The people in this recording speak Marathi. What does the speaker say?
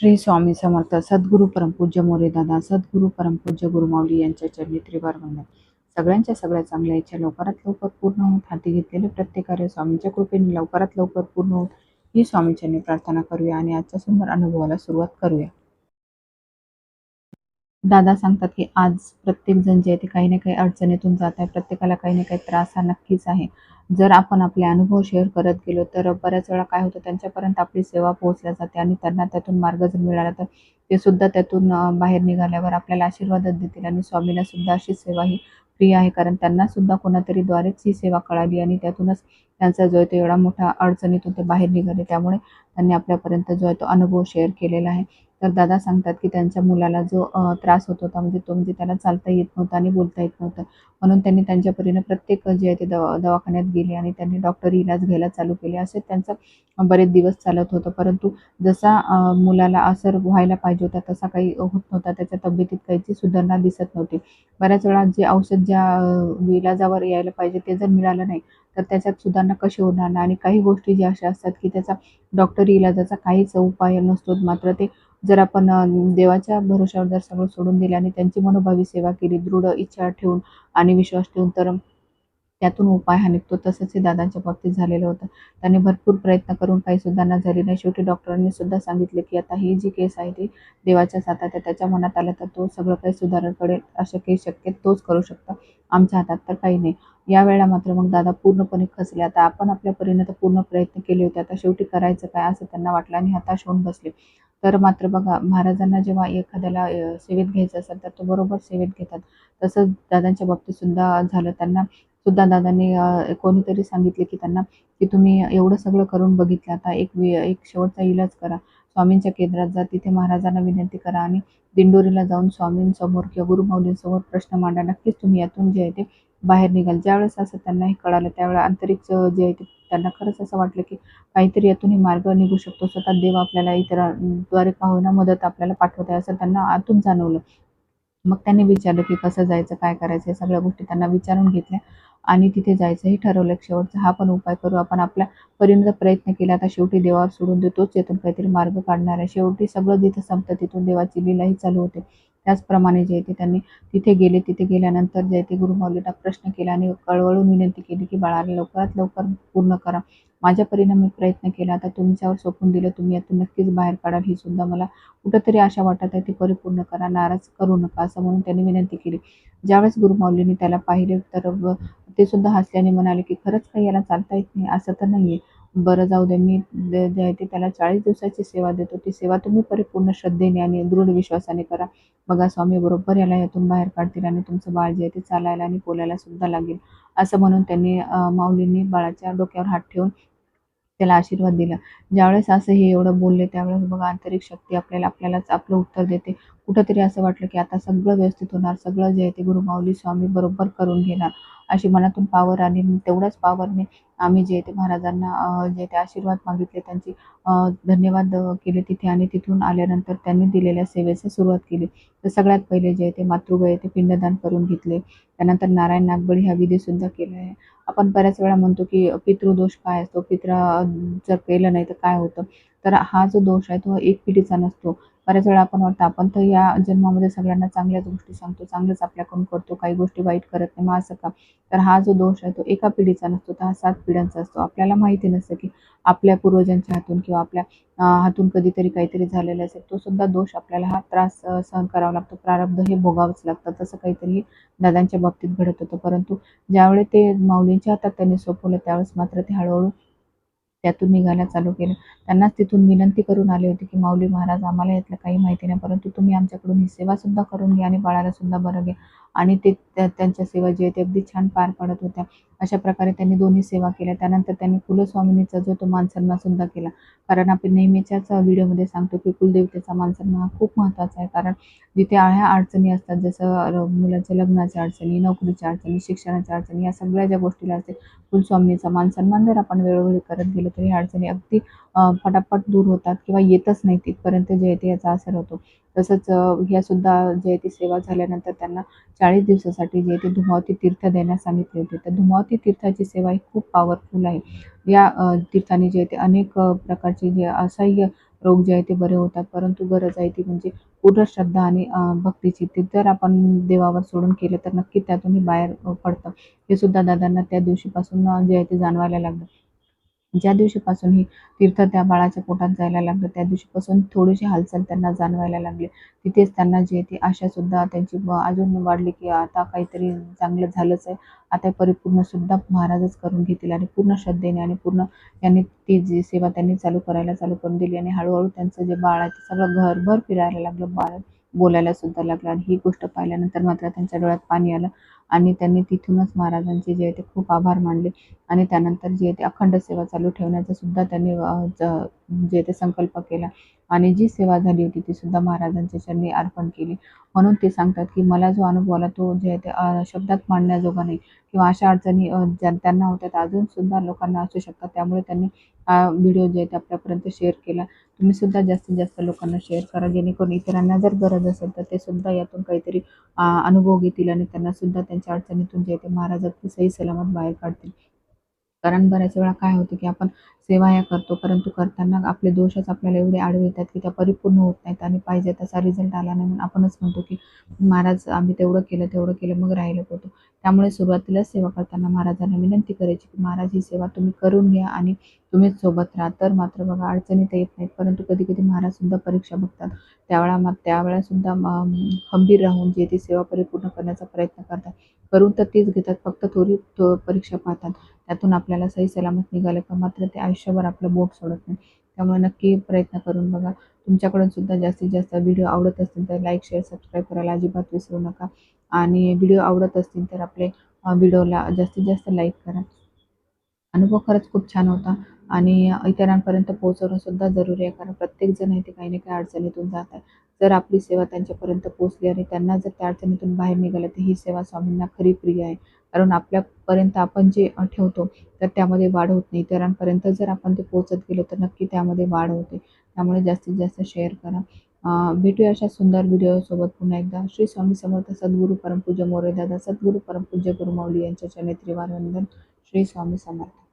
श्री स्वामी समर्थ सद्गुरू परमपूज्य मोरेदादा सद्गुरू परमपूज्य गुरुमावली यांच्या चरणी त्रिवार वंदन. सगळ्यांच्या सगळ्या चांगल्या इच्छा लवकरात लवकर पूर्ण होत हाती घेतलेले प्रत्येक कार्य स्वामींच्या कृपेने लवकरात लवकर पूर्ण होत ही स्वामीचरणी प्रार्थना करूया आणि आजच्या सुंदर अनुभवाला सुरुवात करूया. दादा सांगतात की आज प्रत्येक जण जे आहे ते काही ना काही अडचणीतून जात आहे. प्रत्येकाला काही ना काही त्रास हा नक्कीच आहे. जर आपण आपले अनुभव शेअर करत गेलो तर बऱ्याच वेळा काय होतं त्यांच्यापर्यंत आपली सेवा पोहोचल्या जाते आणि त्यांना त्यातून मार्ग जर मिळाला तर ते सुद्धा त्यातून बाहेर निघाल्यावर आपल्याला आशीर्वादच देतील आणि स्वामीला सुद्धा अशी सेवा ही प्रिय आहे. कारण त्यांना सुद्धा कोणातरी द्वारेच ही सेवा कळाली आणि त्यातूनच त्यांचा जो आहे तो एवढा मोठा अडचणीतून ते बाहेर निघाले. त्यामुळे त्यांनी आपल्यापर्यंत जो आहे तो अनुभव शेअर केलेला आहे. तर दादा सांगतात की त्यांच्या मुलाला जो त्रास होत होता म्हणजे तो म्हणजे त्याला चालता येत नव्हता आणि बोलता येत नव्हतं. म्हणून त्यांनी त्यांच्या परीने प्रत्येक जे आहे ते दवा दवाखान्यात गेले आणि त्यांनी डॉक्टरी इलाज घ्यायला चालू केले. असे त्यांचं बरेच दिवस चालत होतं. परंतु जसा मुलाला असर व्हायला पाहिजे होता तसा काही होत नव्हता. त्याच्या तब्येतीत काहीची सुधारणा दिसत नव्हती. बऱ्याच वेळा जे औषध ज्या इलाजावर यायला पाहिजे ते जर मिळालं नाही तर त्याच्यात सुधारणा कशी होणार नाही? आणि काही गोष्टी ज्या अशा असतात की त्याचा डॉक्टरी इलाजाचा काहीच उपाय नसतो. मात्र ते जर आपण देवाच्या भरोशावर जर सगळं सोडून दिलं आणि त्यांची मनोभावी सेवा केली दृढ इच्छा ठेवून आणि विश्वास ठेवून तर त्यातून उपाय हा निघतो. तसंच हे दादांच्या बाबतीत झालेलं होतं. त्यांनी भरपूर प्रयत्न करून काही सुधारणा झाली नाही. शेवटी डॉक्टरांनी सुद्धा सांगितले की आता ही जी केस आहे ती देवाच्या हातात त्याच्या मनात आलं तर तो सगळं काही सुधारण करेल. अशा काही शक्य तोच करू शकतो. आमच्या हातात तर काही नाही. यावेळेला मात्र मग दादा पूर्णपणे खचले. आता आपण आपल्या परीने तर पूर्ण प्रयत्न केले होते. आता शेवटी करायचं काय असं त्यांना वाटलं आणि हताश होऊन बसले. तर मात्र बघा महाराजांना जेव्हा एखाद्याला सेवेत घ्यायचं असेल तर तो बरोबर सेवेत घेतात. तसंच दादांच्या बाबतीत सुद्धा झालं. त्यांना सुद्धा दादांनी कोणीतरी सांगितले की त्यांना की तुम्ही एवढं सगळं करून बघितलं. आता एक एक शेवटचा इलाज करा. स्वामींच्या केंद्रात जा. तिथे महाराजांना विनंती करा आणि दिंडोरीला जाऊन स्वामींसमोर किंवा गुरुमाऊलींसमोर प्रश्न मांडा. नक्कीच तुम्ही यातून जे आहे ते बाहेर निघाल. ज्यावेळेस असं त्यांना हे कळालं त्यावेळेला आंतरिक जे आहे ते त्यांना खरंच असं वाटलं की काहीतरी यातून हे मार्ग निघू शकतो. स्वतः देव आपल्याला इतरांद्वारे पाहुना मदत आपल्याला पाठवत आहे असं त्यांना आतून जाणवलं. मग त्यांनी विचारलं की कसं जायचं काय करायचं या सगळ्या गोष्टी त्यांना विचारून घेतल्या आणि तिथे जायचं हे ठरवलं. शेवटचा हा पण उपाय करू. आपण आपल्या परीने प्रयत्न केला आता शेवटी देवावर सोडून देतोच येथून काहीतरी मार्ग काढणार आहे. शेवटी सगळं जिथं संपतं तिथून देवाची लीलाही चालू होते. त्याचप्रमाणे जे ते त्यांनी तिथे गेले तिथे गेल्यानंतर जे ते गुरुमाऊलींना प्रश्न केला आणि कळवळून विनंती केली की बाळाला लवकरात लवकर पूर्ण करा. माझ्या परीने मी प्रयत्न केला आता तुमच्यावर सोपून दिलं तुम्ही यातून नक्कीच बाहेर काढाल. ही सुद्धा मला कुठंतरी आशा वाटत आहे ती परिपूर्ण करा नाराज करू नका असं म्हणून त्यांनी विनंती केली. ज्यावेळेस गुरुमौलीने त्याला पाहिले तर ते सुद्धा हसल्याने म्हणाले की खरंच काही याला चालता येत नाही असं तर नाहीये. बरं जाऊ दे मी जे आहे ते त्याला चाळीस दिवसाची सेवा देतो. ती सेवा तुम्ही परिपूर्ण श्रद्धेने आणि दृढ विश्वासाने करा. बघा स्वामी बरोबर याला यातून बाहेर काढतील आणि तुमचं बाळ जे आहे ते चालायला आणि बोलायला सुद्धा लागेल. असं म्हणून त्यांनी माऊलींनी बाळाच्या डोक्यावर हात ठेवून त्याला आशीर्वाद दिला. ज्यावेळेस असं हे एवढं बोलले त्यावेळेस बघा आंतरिक शक्ती आपल्याला आपल्यालाच आपलं उत्तर देते. कुठंतरी असं वाटलं की आता सगळं व्यवस्थित होणार. सगळं जे आहे ते गुरुमाऊली स्वामी बरोबर करून घेणार. अशी मनातून पावर आणि तेवढ्याच पावरने आम्ही जे ते महाराजांना जे ते आशीर्वाद मागितले त्यांची धन्यवाद केले तिथे आणि तिथून आल्यानंतर त्यांनी दिलेल्या सेवेची सुरुवात केली. तर सगळ्यात पहिले जे आहे ते मातृगय आहे ते पिंडदान करून घेतले. त्यानंतर नारायण नागबळी हा विधीसुद्धा केला आहे आपण बऱ्याच वेळा म्हणतो की पितृदोष काय असतो? पित्र जर केलं नाही तर काय होतं? तर हा जो दोष आहे तो एक पिढीचा नसतो. बऱ्याच वेळा आपण वाटतं आपण तर या जन्मामध्ये सगळ्यांना चांगल्याच गोष्टी सांगतो चांगलंच आपल्याकडून करतो काही गोष्टी वाईट करत नाही मग असं का? तर हा जो दोष आहे तो एका पिढीचा नसतो तर हा सात पिढ्यांचा असतो. आपल्याला माहिती नसतं की आपल्या पूर्वजांच्या हातून किंवा आपल्या हातून कधीतरी काहीतरी झालेलं असेल तो सुद्धा दोष आपल्याला हा त्रास सहन करावा लागतो. प्रारब्ध हे भोगावंच लागतं तसं काहीतरी दादांच्या बाबतीत घडत होतं. परंतु ज्यावेळी ते माऊलींच्या हातात त्यांनी सोपवलं त्यावेळेस मात्र ते हळूहळू त्यातून निघायला चालू केलं. त्यांनाच तिथून विनंती करून आले होते की माऊली महाराज आम्हाला यातलं काही माहिती नाही परंतु तुम्ही आमच्याकडून ही सेवा सुद्धा करून घ्या आणि बाळाला सुद्धा बरं घ्या. आणि ते त्या- त्यांच्या सेवा जी आहे ते अगदी छान पार पडत होत्या. अशा प्रकारे त्यांनी दोन्ही सेवा केल्या. त्यानंतर त्यांनी कुलस्वामिनीचा जो तो मानसन्मान सुद्धा केला. कारण आपण नेहमीच्याच व्हिडिओमध्ये सांगतो की कुलदेवतेचा मानसन्मान हा खूप महत्त्वाचा आहे. कारण जिथे ह्या अडचणी असतात जसं मुलाच्या लग्नाच्या अडचणी नोकरीच्या अडचणी शिक्षणाच्या अडचणी या सगळ्या ज्या गोष्टीला असते कुलस्वामिनीचा मान सन्मान जर आपण वेळोवेळी करत गेलो तर ह्या अडचणी अगदी फटाफट पटापट दूर होतात किंवा येतच नाही. तिथपर्यंत जयते याचा असर होतो. तसंच ह्या सुद्धा जयती सेवा झाल्यानंतर त्यांना चाळीस दिवसासाठी जयती धुमावती तीर्थ देण्यास सांगितले होते. तर धुमावती तीर्थाची सेवा ही खूप पॉवरफुल आहे. या तीर्थाने जे आहे ते अनेक प्रकारचे जे असह्य रोग जे आहे ते बरे होतात. परंतु गरज आहे ती म्हणजे पूर्ण श्रद्धा आणि भक्तीची. ते जर आपण देवावर सोडून केलं तर नक्की त्यातूनही बाहेर पडतं. हे सुद्धा दादांना त्या दिवशीपासून जे आहे ते जाणवायला लागलं. ज्या दिवशीपासून ही तीर्थ त्या बाळाच्या पोटात जायला लागलं त्या दिवशीपासून थोडीशी हालचाल त्यांना जाणवायला लागली. तिथेच त्यांना जे ती आशा सुद्धा त्यांची अजून वाढली की आता काहीतरी चांगलं झालंच आहे. आता परिपूर्ण सुद्धा महाराजच करून घेतील आणि पूर्ण श्रद्धेने आणि पूर्ण त्यांनी ती जी सेवा त्यांनी चालू करायला चालू करून दिली आणि हळूहळू त्यांचं जे बाळ आहे ते सगळं घरभर फिरायला लागलं. बाळ बोलायला सुद्धा लागलं आणि ही गोष्ट पाहिल्यानंतर मात्र त्यांच्या डोळ्यात पाणी आलं. आणि त्यांनी तिथूनच महाराजांचे जे आहे ते खूप आभार मानले. आणि त्यानंतर जे आहे ते अखंड सेवा चालू ठेवण्याचा सुद्धा त्यांनी ज- जे ते संकल्प केला. आणि जी सेवा झाली होती ती सुद्धा महाराजांच्या चरणी अर्पण केली. म्हणून ते सांगतात की मला जो अनुभव आला तो जे आहे ते शब्दात मांडण्याजोगा नाही. किंवा अशा अडचणी ज्या त्यांना होत्या अजून सुद्धा लोकांना असू शकतात. त्यामुळे त्यांनी हा व्हिडिओ जे आहे ते आपल्यापर्यंत शेअर केला. तुम्ही सुद्धा जास्तीत जास्त लोकांना शेअर करा. जेणेकरून इतरांना जर गरज असेल तर ते सुद्धा यातून काहीतरी अनुभव घेतील आणि त्यांना सुद्धा त्यांच्या अडचणीतून जे ते महाराज अगदी सही सलामत बाहेर काढतील. कारण बऱ्याच वेळा काय होतं की आपण सेवा या करतो परंतु करताना आपले दोषच आपल्याला एवढे आडवे येतात की त्या परिपूर्ण होत नाहीत आणि पाहिजे तसा रिझल्ट आला नाही म्हणून आपणच म्हणतो की महाराज आम्ही तेवढं केलं तेवढं केलं मग राहिलं होतो त्यामुळे सुरुवातीलाच सेवा करताना महाराजांना विनंती करायची की महाराज ही सेवा तुम्ही करून घ्या आणि तुम्हीच सोबत राहा. तर मात्र बघा अडचणी तर येत नाहीत. परंतु कधी कधी महाराज सुद्धा परीक्षा बघतात. त्यावेळा मग त्यावेळा सुद्धा खंबीर राहून जे ती सेवा परिपूर्ण करण्याचा प्रयत्न करतात. करून तर तीच घेतात फक्त थोडी परीक्षा पाहतात. त्यातून आपल्याला सही सलामत निघालं का मात्र ते आयुष्यभर आपलं बोट सोडत नाही. त्यामुळे नक्की प्रयत्न करून बघा. तुमच्याकडून सुद्धा जास्तीत जास्त व्हिडिओ आवडत असतील तर लाईक शेअर सबस्क्राईब करायला अजिबात विसरू नका. आणि व्हिडिओ आवडत असतील तर आपले व्हिडिओला जास्तीत जास्त लाईक करा. अनुभव खरंच खूप छान होता. आणि इतरांपर्यंत पोहोचवणं सुद्धा जरुरी आहे. कारण प्रत्येकजण आहे ते काही ना काही अडचणीतून जात आहे. जर आपली सेवा त्यांच्यापर्यंत पोहोचली आणि त्यांना जर त्या अडचणीतून बाहेर निघालं तर ही सेवा स्वामींना खरी प्रिय आहे. कारण आपल्यापर्यंत आपण जे ठेवतो तर त्यामध्ये वाढ होत नाही. इतरांपर्यंत जर आपण ते पोहोचत गेलो तर नक्की त्यामध्ये वाढ होते. त्यामुळे जास्तीत जास्त शेअर करा. भेटूया अशा सुंदर व्हिडिओसोबत पुन्हा एकदा. श्री स्वामी समर्थ सद्गुरू परमपूज्य मोरे दादा सद्गुरू परमपूज्य गुरुमाऊली यांच्या चरणी त्रिवार वंदन. श्री स्वामी समर्थ.